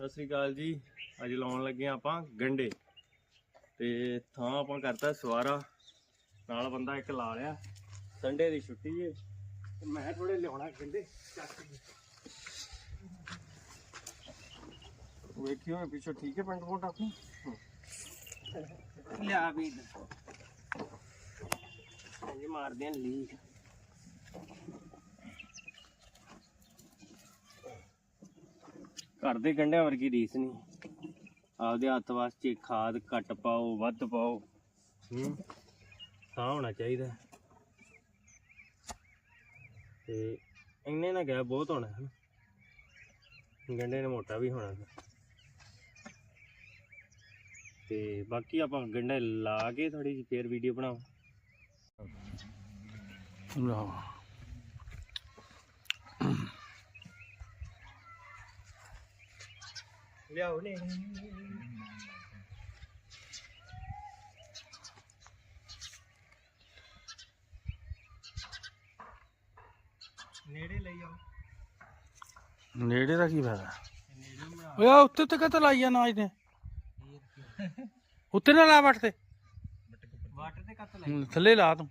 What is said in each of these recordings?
ਸਤਿ ਸ੍ਰੀ ਅਕਾਲ ਜੀ। ਅੱਜ ਲਾਉਣ ਲੱਗੇ ਆਪਾਂ ਗੰਡੇ। ਤੇ ਥਾਂ ਆਪਾਂ ਕਰਤਾ ਸਵਾਰਾ। ਨਾਲ ਬੰਦਾ ਇੱਕ ਲਾ ਲਿਆ। ਸੰਡੇ ਦੀ ਛੁੱਟੀ ਏ। ਤੇ ਮੈਂ ਥੋੜੇ ਲਿਆਉਣਾ ਗੰਡੇ। ਚੱਕ ਕੇ। ਵੇਖਿਓ ਪਿੱਛੋਂ ਠੀਕ ਹੈ ਪਿੰਡ ਕੋਟ ਆਪਣੀ ਲਿਆ ਵੀ। ਇਹ ਮਾਰਦੇ ਆ ਲੀਕ। ਘਰ ਦੇ ਗੰਢਿਆਂ ਵਰਗੀ ਰੀਸ ਨਹੀਂ। ਆਪਦੇ ਹੱਥ ਵਾਸਤੇ ਖਾਦ ਘੱਟ ਪਾਓ ਵੱਧ ਪਾਓ। ਹੂੰ ਤਾਂ ਹੋਣਾ ਚਾਹੀਦਾ। ਤੇ ਇੰਨੇ ਨਾ ਗਿਆ ਬਹੁਤ ਹੋਣਾ ਹੈ ਗੰਢੇ ਨੇ ਮੋਟਾ ਵੀ ਹੋਣਾ। ਤੇ ਬਾਕੀ ਆਪਾਂ ਗੰਢੇ ਲਾ ਕੇ ਥੋੜੀ ਜਿਹੀ ਫੇਰ ਵੀਡੀਓ ਬਣਾਓ। ਲਓ। ਲਿਆਓ ਨੇ। ਨੇੜੇ ਲਈ ਆਓ। ਨੇੜੇ ਦਾ ਕੀ ਫਾਇਦਾ? ਨੇੜੇ ਬਣਾ ਓਏ ਆ ਉੱਤੇ ਉੱਤੇ ਕਦੋਂ ਲਾਈ ਜਾਣਾ ਇਹਨੇ ਉੱਤੇ ਨਾ ਲਾ ਵੱਟ ਤੇ। ਵਾਟਰ ਤੇ ਕੱਤ ਹੂੰ, ਥੱਲੇ ਲਾ ਤੂੰ।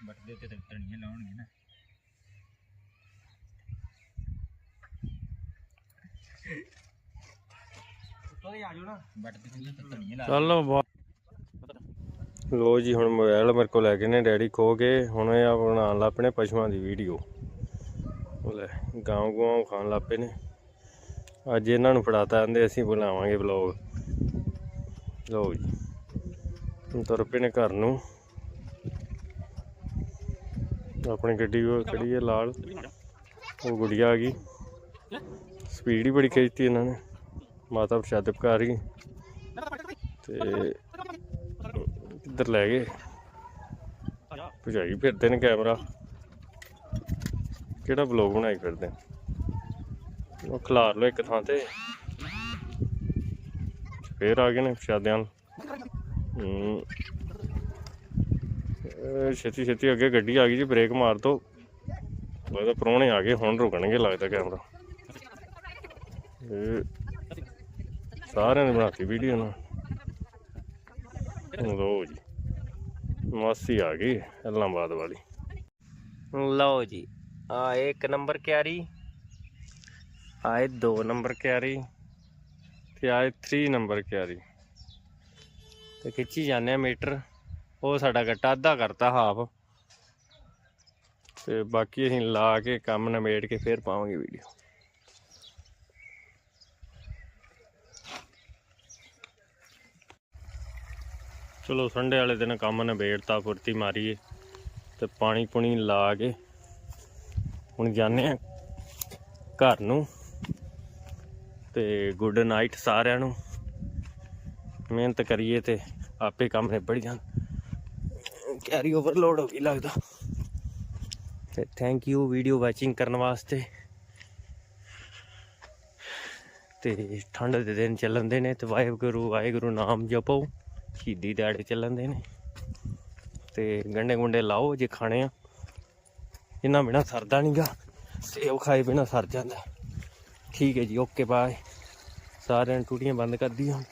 ਬੱਟ ਦੇ ਉੱਤੇ ਤਣੀਆਂ ਲਾਉਣਗੇ ਨਾ ਉੱਤੋਂ ਦੀ ਆ ਜਾਓ ਨਾ ਬੱਟ ਦੇ ਥੱਲੇ ਤਣੀਆਂ ਚਲੋ ਲੋ ਜੀ ਹੁਣ ਮੋਬਾਈਲ ਮੇਰੇ ਕੋਲ ਲੈ ਗਏ ਨੇ ਡੈਡੀ ਖੋ ਕੇ ਹੁਣ ਇਹ ਬਣਾਉਣ ਲੱਪਣੇ ਪਸ਼ੂਆਂ ਦੀ ਵੀਡੀਓ। ਲੈ ਗਾਉਂ ਗਾਉਂ ਖਾਣ ਲੱਪੇ ਨੇ। ਅੱਜ ਇਹਨਾਂ ਨੂੰ ਫੜਾਤਾ ਕਹਿੰਦੇ ਅਸੀਂ ਬਣਾਵਾਂਗੇ ਵਲੌਗ। ਲੋ ਜੀ ਤੁਰ ਪਏ ਨੇ ਘਰ ਨੂੰ। ਆਪਣੀ ਗੱਡੀ ਉਹ ਖੜੀ ਹੈ ਲਾਲ। ਉਹ ਗੁੜੀਆ ਆ ਗਈ। ਸਪੀਡ ਹੀ ਬੜੀ ਖਿੱਚਤੀ ਇਹਨਾਂ ਨੇ। ਮਾਤਾ ਪ੍ਰਸ਼ਾਦ ਪਕਾ ਰਹੀ ਤੇ ਕਿੱਧਰ ਲੈ ਗਏ? ਭਜਾਈ ਫਿਰਦੇ ਨੇ ਕੈਮਰਾ। ਕਿਹੜਾ ਬਲੌਗ ਬਣਾਈ ਫਿਰਦੇ? ਨੇ? ਉਹ ਖਿਲਾਰ ਲੋ ਇੱਕ ਥਾਂ ਤੇ। ਫੇਰ ਆ ਗਏ ਨੇ ਪ੍ਰਸ਼ਾਦਿਆਂ ਨੂੰ। ਹੂੰ। ਛੇਤੀ ਛੇਤੀ ਅੱਗੇ ਗੱਡੀ ਆ ਗਈ ਜੀ, ਬ੍ਰੇਕ ਮਾਰ ਦੋ। ਲੱਗਦਾ ਪ੍ਰਾਹੁਣੇ ਆ ਗਏ, ਹੁਣ ਰੁਕਣਗੇ ਲੱਗਦਾ ਕੈਮਰਾ। ਇਹ ਸਾਰਿਆਂ ਨੇ ਬਣਾਤੀ ਵੀਡੀਓ ਨਾ। ਲਓ ਜੀ। ਮਾਸੀ ਆ ਗਈ, ਇਲਾਹਾਬਾਦ ਵਾਲੀ। ਲਓ ਜੀ, ਆ ਇੱਕ ਨੰਬਰ ਕਿਆਰੀ ਆਏ 2 ਨੰਬਰ ਕਿਆਰੀ ਤੇ ਆਏ 3 ਨੰਬਰ ਕਿਆਰੀ। ਤੇ ਖਿੱਚੀ ਜਾਂਦੇ ਆ ਮੀਟਰ, ਉਹ ਸਾਡਾ ਗੱਟਾ ਅੱਧਾ ਕਰਤਾ ਹਾਫ ਤੇ ਬਾਕੀ ਅਸੀਂ ਲਾ ਕੇ ਕੰਮ ਨਵੇੜ ਕੇ ਫੇਰ ਪਾਵਾਂਗੇ ਵੀਡੀਓ ਚਲੋ ਸੰਡੇ ਵਾਲੇ ਦਿਨ ਕੰਮ ਨਿਬੇੜਤਾ, ਫੁਰਤੀ ਮਾਰੀਏ ਤੇ ਪਾਣੀ ਪੁਣੀ ਲਾ ਕੇ ਹੁਣ ਜਾਂਦੇ ਆ ਘਰ ਨੂੰ ਤੇ ਗੁੱਡ ਨਾਈਟ ਸਾਰਿਆਂ ਨੂੰ। ਮਿਹਨਤ ਕਰੀਏ ਤੇ ਆਪੇ ਕੰਮ ਨਿਬੜ ਜਾਣ। ਕੈਰੀ ਓਵਰਲੋਡ ਹੋ ਗਈ ਲੱਗਦਾ। ਤੇ ਥੈਂਕ ਯੂ ਵੀਡੀਓ ਵਾਚਿੰਗ ਕਰਨ ਵਾਸਤੇ। ਤੇ ਠੰਡ ਦੇ ਦਿਨ ਚੱਲਣਦੇ ਨੇ ਤੇ ਵਾਹਿਗੁਰੂ ਵਾਹਿਗੁਰੂ ਨਾਮ ਜਪੋ। ਸ਼ਹੀਦੀ ਦਿਹਾੜੇ ਚੱਲਣਦੇ ਨੇ। ਤੇ ਗੰਡੇ ਗੁੰਡੇ ਲਾਓ ਜੇ ਖਾਣੇ ਆ। ਇਹਨਾਂ ਬਿਨਾ ਸਰਦਾ ਨਹੀਂਗਾ ਸੇਵ ਖਾਏ ਬਿਨਾ ਸਰ ਜਾਂਦਾ। ਠੀਕ ਹੈ ਜੀ ਓਕੇ ਬਾਏ ਸਾਰਿਆਂ ਨੇ ਟੂਟੀਆਂ ਬੰਦ ਕਰ ਦੀਆਂ